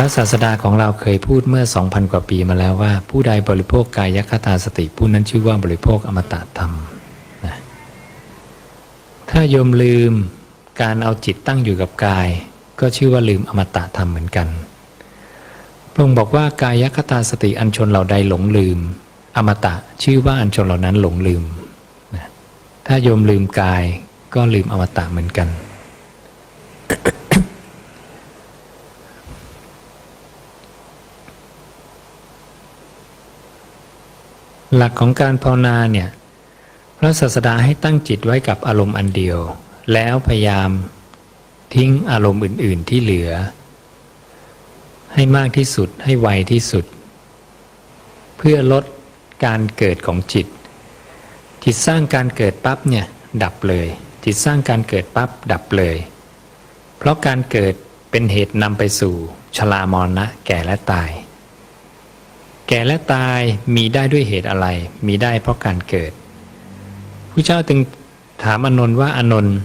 พระศาสดาของเราเคยพูดเมื่อ 2,000 กว่าปีมาแล้วว่า ผู้ใดบริโภคกายคตาสติ ผู้นั้นชื่อว่าบริโภคอมตะธรรมนะถ้าโยมลืมการเอาจิตตั้งอยู่กับกาย ก็ชื่อว่าลืมอมตะธรรมเหมือนกันพระองค์บอกว่ากายคตาสติอันชนเหล่าใดหลงลืม อมตะชื่อว่าอันชนเหล่านั้นหลงลืมนะถ้าโยมลืมกายก็ลืมอมตะเหมือนกัน หลักของการภาวนาเนี่ยพระศาสดาให้ตั้งจิตไว้กับอารมณ์อันเดียว แล้วพยายามทิ้งอารมณ์อื่น ๆ ที่เหลือ ให้มากที่สุดให้ไวที่สุด เพื่อลดการเกิดของจิต จิตสร้างการเกิดปั๊บเนี่ยดับเลย จิตสร้างการเกิดปั๊บดับเลย เพราะการเกิดเป็นเหตุนำไปสู่ชรามรณะแก่และตาย แก่และตายมีได้ด้วยเหตุอะไร มีได้เพราะการเกิดผู้เจ้าจึงถามอนนท์ว่าอนนท์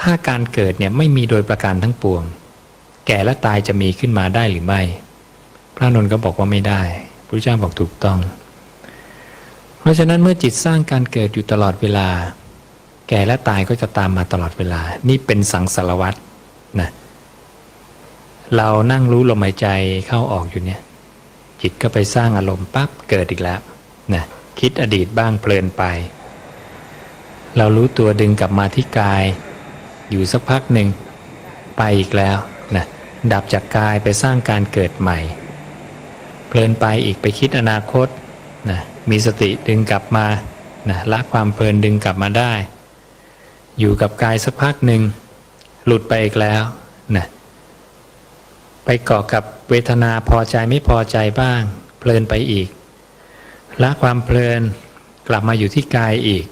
ถ้าการเกิดเนี่ยไม่มีโดยประการทั้งปวง แก่และตายจะมีขึ้นมาได้หรือไม่ พระนนท์ก็บอกว่าไม่ได้พระเจ้าบอกถูกต้อง เพราะฉะนั้นเมื่อจิตสร้างการเกิดอยู่ตลอดเวลา แก่และตายก็จะตามมาตลอดเวลา นี่เป็นสังสารวัตรนะเรานั่งรู้ลมหายใจเข้าออกอยู่เนี่ย จิตก็ไปสร้างอารมณ์ปั๊บเกิดอีกแล้วนะคิดอดีตบ้างเพลินไป เรารู้ตัวดึงกลับมาที่กาย อยู่สักพักหนึ่งไปอีกแล้วนะดับจากกายไปสร้างการเกิดใหม่ เพลินไปอีกไปคิดอนาคตนะมีสติดึงกลับมานะละความเพลินดึงกลับมาได้ อยู่กับกายสักพักหนึ่งหลุดไปอีกแล้วนะ ไปเกาะกับเวทนาพอใจไม่พอใจบ้าง เพลินไปอีกละความเพลินกลับมาอยู่ที่กายอีก